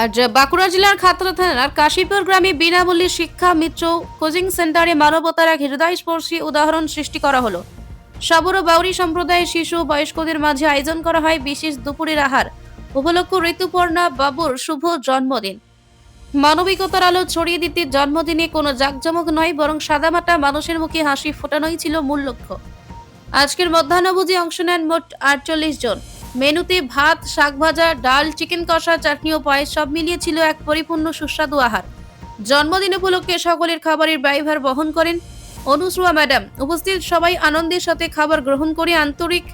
আর বাঁকুড়া জেলার খাতড়া থানার কাশীপুর গ্রামে বিনামূল্যে শিক্ষা, মিত্র, কোচিং সেন্টারে মানবতার এক হৃদয়স্পর্শী উদাহরণ সৃষ্টি করা হলো। সবর বাউরি সম্প্রদায়ের শিশু, বয়স্কদের মাঝে আয়োজন করা হয় বিশেষ দুপুরের আহার। উপলক্ষ ঋতুপর্ণা বাবুর শুভ জন্মদিন। মানবিকতার আলো ছড়িয়ে দিতে জন্মদিনে কোনো জাঁকজমক নয়, বরং সাদামাটা মানুষের মুখে হাসি ফোটানোই ছিল মূল লক্ষ্য। আজকের মধ্যাহ্নভোজে অংশ নেন মোট আটচল্লিশ জন। মেনুতে ভাত, শাক ভাজা, ডাল, চিকেন কষা, চাটনি ও পায়েস সব মিলিয়ে ছিল এক পরিপূর্ণ সুস্বাদু আহার। জন্মদিন উপলক্ষে সকলের খাবারের ব্যয়ভার বহন করেন অনুশ্রুয়া ম্যাডাম। উপস্থিত সবাই আনন্দের সাথে খাবার গ্রহণ করে আন্তরিক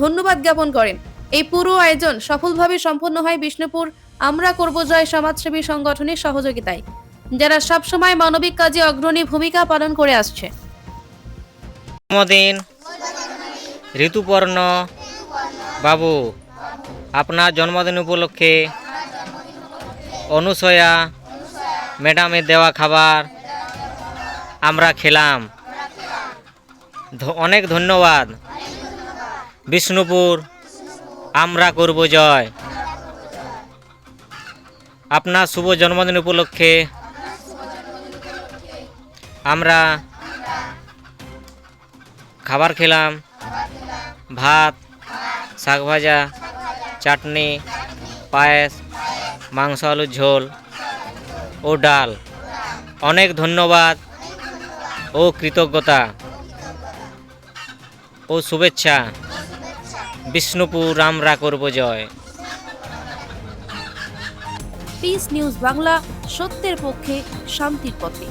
ধন্যবাদ জ্ঞাপন করেন। এই পুরো আয়োজন সফলভাবে সম্পন্ন হয় বিষ্ণুপুর আমরা করব জয় সমাজসেবী সংগঠনের সহযোগিতায়, যারা সবসময় মানবিক কাজে অগ্রণী ভূমিকা পালন করে আসছে। ঋতুপর্ণ বাবু, আপনার জন্মদিন উপলক্ষে অনুসয়া, ম্যাডামের দেওয়া খাবার আমরা খেলাম। অনেক ধন্যবাদ। বিষ্ণুপুর, আমরা করব জয়। আপনার শুভ জন্মদিন উপলক্ষে আমরা খাবার খেলাম, ভাত শাক ভাজা, চাটনি, পায়েস, মাংস, আলুর ঝোল ও ডাল। অনেক ধন্যবাদ ও কৃতজ্ঞতা ও শুভেচ্ছা। বিষ্ণুপুর আমরা করব জয় পিস নিউজ বাংলা সত্যের পক্ষে শান্তির পথে।